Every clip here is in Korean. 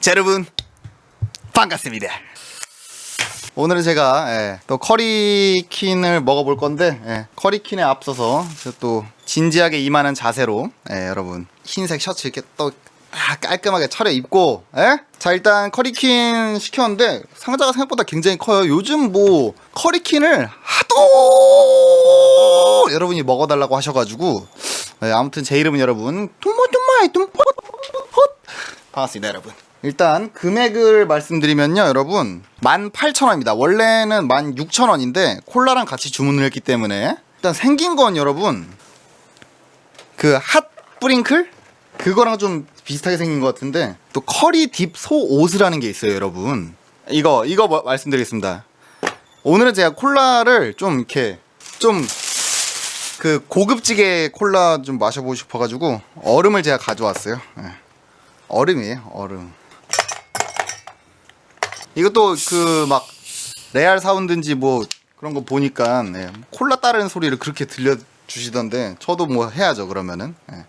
자, 여러분 반갑습니다. 오늘은 제가 예, 또 커리킨을 먹어볼 건데 예, 커리킨에 앞서서 또 진지하게 임하는 자세로 예, 여러분 흰색 셔츠 이렇게 또 아, 깔끔하게 차려 입고 예? 자 일단 커리킨 시켰는데 상자가 생각보다 굉장히 커요. 요즘 뭐 커리킨을 하도 여러분이 먹어달라고 하셔가지고 예, 아무튼 제 이름은 여러분 뚱모뚱마이 뚱 반갑습니다 여러분 일단 금액을 말씀드리면요 여러분. 18,000원입니다. 원래는 16,000원인데 콜라랑 같이 주문을 했기 때문에. 일단 생긴 건 여러분 그 핫 뿌링클? 그거랑 좀 비슷하게 생긴 것 같은데 또 커리 딥 소 오스라는 게 있어요 여러분. 이거 이거 뭐- 말씀드리겠습니다. 오늘은 제가 콜라를 좀 이렇게 좀 그 고급지게 콜라 좀 마셔보고 싶어가지고 얼음을 제가 가져왔어요. 예. 얼음이에요 얼음 이것도 그 막 레알 사운드인지 뭐 그런 거 보니까 예, 콜라 따르는 소리를 그렇게 들려 주시던데 저도 뭐 해야죠 그러면은 예.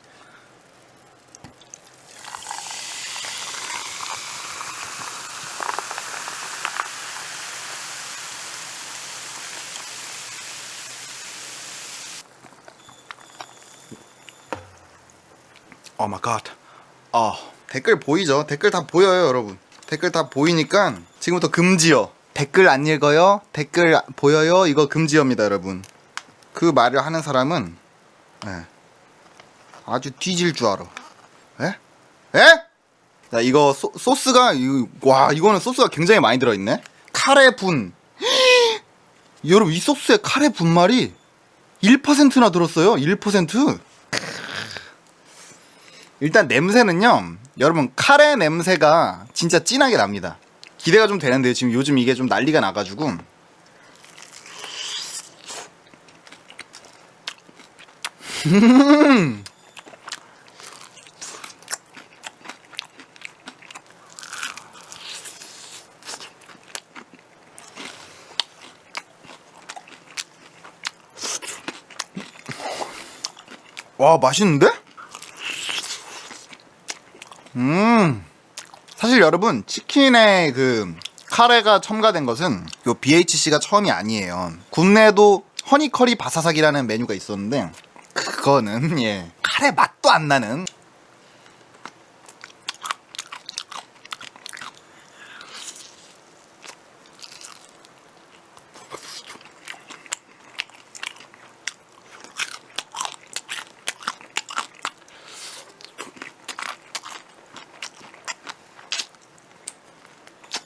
오 마이 갓. 아, 댓글 보이죠? 댓글 다 보여요, 여러분. 댓글 다 보이니까 지금부터 금지어. 댓글 안 읽어요? 댓글 보여요? 이거 금지어입니다, 여러분. 그 말을 하는 사람은 예. 아주 뒤질 줄 알아. 예? 예? 자, 이거 소, 소스가 이거, 와, 이거는 소스가 굉장히 많이 들어 있네. 카레 분. 여러분, 이 소스에 카레 분말이 1%나 들었어요. 1%. 일단 냄새는요 여러분 카레 냄새가 진짜 진하게 납니다 기대가 좀 되는데요 지금 요즘 이게 좀 난리가 나가지고 음. 와 맛있는데? 음. 사실 여러분 치킨에 그 카레가 첨가된 것은 요 BHC가 처음이 아니에요. 국내에도 허니커리 바사삭이라는 메뉴가 있었는데 그거는 예 카레 맛도 안 나는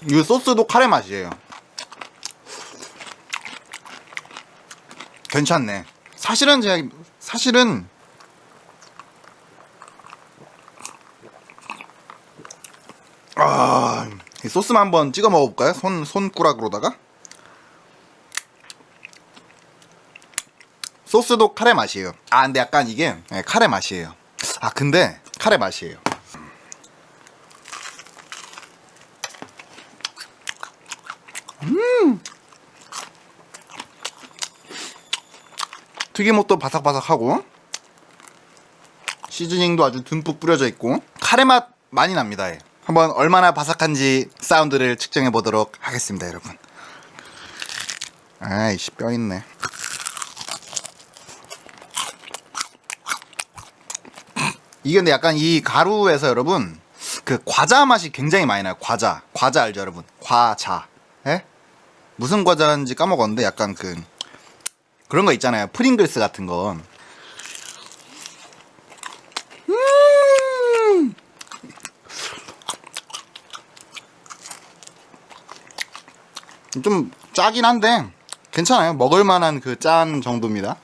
이 소스도 카레 맛이에요. 괜찮네. 사실은 제가 사실은 아, 이 소스만 한번 찍어 먹어볼까요? 손 손가락으로다가 소스도 카레 맛이에요. 아, 근데 약간 이게 네, 카레 맛이에요. 아, 근데 카레 맛이에요. 튀김옷도 바삭바삭하고 시즈닝도 아주 듬뿍 뿌려져 있고 카레 맛 많이 납니다. 예. 한번 얼마나 바삭한지 사운드를 측정해 보도록 하겠습니다, 여러분. 아이씨 뼈 있네. 이게 근데 약간 이 가루에서 여러분 그 과자 맛이 굉장히 많이 나요. 과자, 과자 알죠, 여러분? 과자. 예? 무슨 과자인지 까먹었는데 약간 그 그런 거 있잖아요. 프링글스 같은 거. 음! 좀 짜긴 한데 괜찮아요. 먹을 만한 그 짠 정도입니다.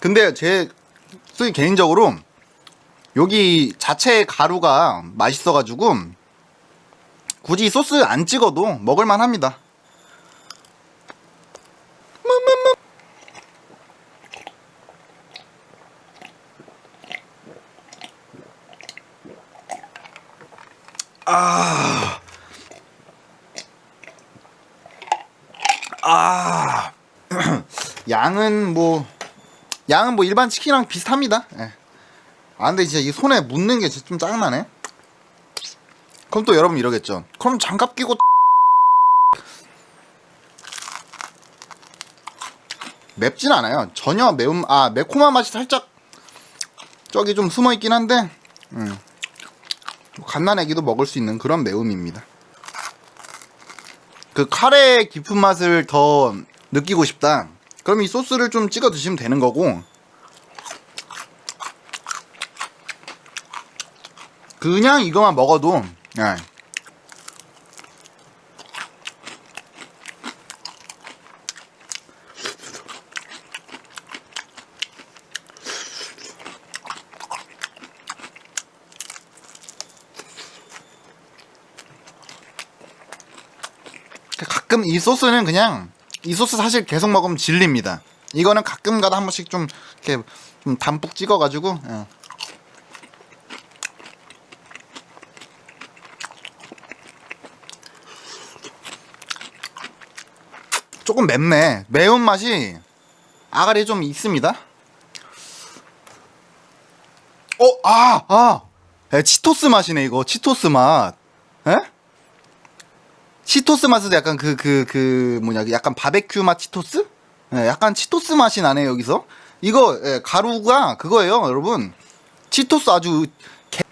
근데 제 개인적으로 여기 자체 가루가 맛있어가지고 굳이 소스 안 찍어도 먹을만 합니다. 아, 아, 양은 뭐 양은 뭐 일반 치킨이랑 비슷합니다. 예. 아 근데 진짜 이 손에 묻는 게 좀 짜증나네. 그럼 또 여러분 이러겠죠. 그럼 장갑 끼고 맵진 않아요. 전혀 매운 아 매콤한 맛이 살짝 저기 좀 숨어 있긴 한데 음. 갓난애기도 먹을 수 있는 그런 매움입니다. 그 카레의 깊은 맛을 더 느끼고 싶다. 그럼 이 소스를 좀 찍어 드시면 되는 거고. 그냥 이거만 먹어도 예. 가끔 이 소스는 그냥 이 소스 사실 계속 먹으면 질립니다. 이거는 가끔 가다 한 번씩 좀 이렇게 좀 담뿍 찍어가지고 예. 조금 맵네. 매운 맛이 아가리 좀 있습니다. 어, 아, 아, 에, 치토스 맛이네 이거 치토스 맛. 에? 치토스 맛은 약간 그 그 그 뭐냐 약간 바베큐 맛 치토스? 예, 약간 치토스 맛이 나네 여기서. 이거 예, 가루가 그거예요, 여러분. 치토스 아주 개...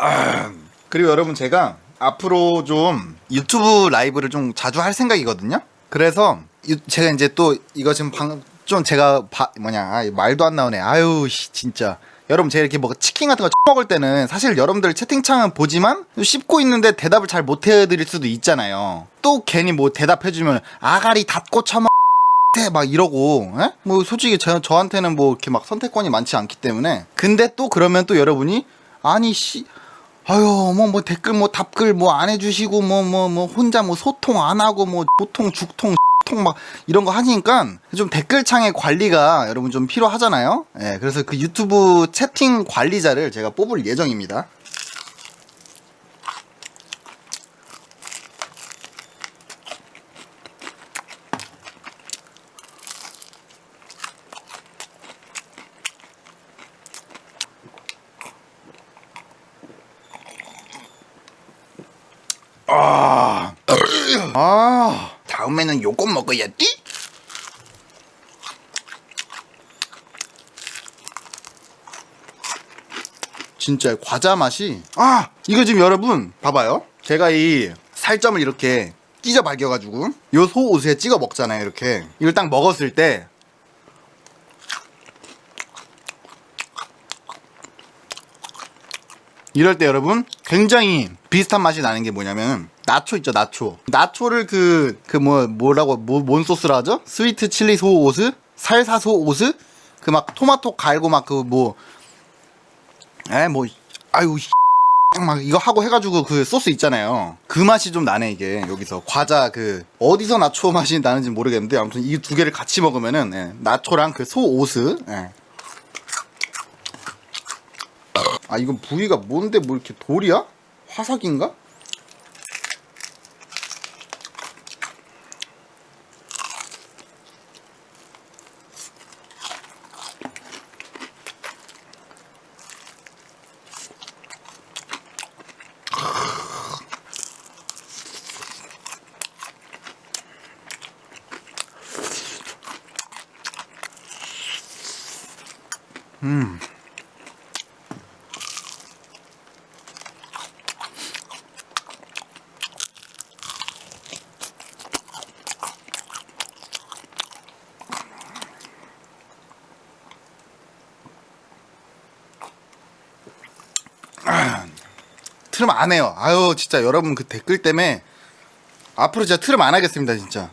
아, 그리고 여러분 제가 앞으로 좀 유튜브 라이브를 좀 자주 할 생각이거든요. 그래서 유- 제가 이제 또 이거 지금 방 좀 제가 바, 뭐냐 아, 말도 안 나오네. 아유 씨, 진짜. 여러분 제가 이렇게 뭐 치킨 같은 거 먹을 때는 사실 여러분들 채팅창은 보지만 씹고 있는데 대답을 잘 못 해드릴 수도 있잖아요. 또 괜히 뭐 대답해주면 아가리 닫고 처먹 막 이러고 에? 뭐 솔직히 저, 저한테는 뭐 이렇게 막 선택권이 많지 않기 때문에 근데 또 그러면 또 여러분이 아니 씨 아유 뭐뭐 댓글 뭐 답글 뭐 안 해주시고 뭐 뭐뭐 혼자 뭐 소통 안 하고 뭐 보통 죽통 통막 이런 거 하니까 좀 댓글창의 관리가 여러분 좀 필요하잖아요. 예, 그래서 그 유튜브 채팅 관리자를 제가 뽑을 예정입니다. 아, 아, 다음에는 요거 먹어야지. 진짜 과자 맛이. 아. 이거 지금 여러분 봐봐요. 제가 이 살점을 이렇게 찢어 발겨가지고 요 소 옷에 찍어 먹잖아요 이렇게. 이걸 딱 먹었을 때 이럴 때 여러분 굉장히 비슷한 맛이 나는 게 뭐냐면 나초 있죠 나초. 나초를 그 그 뭐 뭐라고 뭐, 뭔 소스라 하죠? 스위트 칠리 소 오스? 살사 소 오스? 그 막 토마토 갈고 막 그뭐 에뭐 아유 씨, 막 이거 하고 해가지고 그 소스 있잖아요. 그 맛이 좀 나네 이게 여기서. 과자 그 어디서 나초 맛이 나는지 모르겠는데 아무튼 이 두 개를 같이 먹으면은 예, 나초랑 그 소 오스 예. 아 이건 부위가 뭔데 뭐 이렇게 돌이야? 화석인가? 트름 안 해요. 아유 진짜 여러분 그 댓글 때문에 앞으로 진짜 트름 안 하겠습니다 진짜.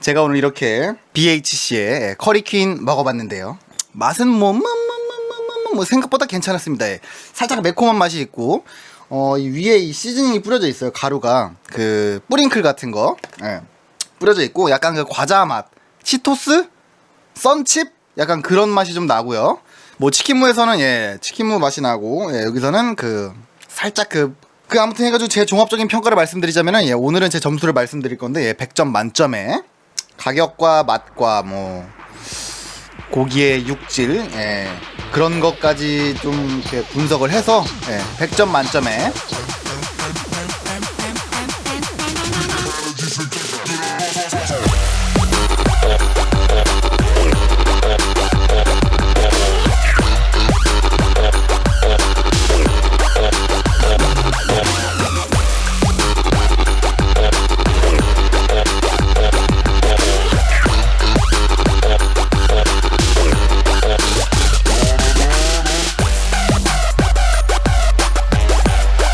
제가 오늘 이렇게 BHC의 커리퀸 먹어봤는데요. 맛은 뭐, 뭐, 뭐, 뭐, 뭐, 뭐, 뭐 생각보다 괜찮았습니다. 예. 살짝 매콤한 맛이 있고 어, 이 위에 이 시즈닝이 뿌려져 있어요. 가루가 그 뿌링클 같은 거 예. 뿌려져 있고 약간 그 과자 맛, 치토스, 썬칩 약간 그런 맛이 좀 나고요. 뭐 치킨무에서는 예 치킨무 맛이 나고 예, 여기서는 그 살짝 그 그 아무튼 해가지고 제 종합적인 평가를 말씀드리자면은 예, 오늘은 제 점수를 말씀드릴 건데 예, 100점 만점에 가격과 맛과 뭐 고기의 육질 예, 그런 것까지 좀 이렇게 분석을 해서 예, 100점 만점에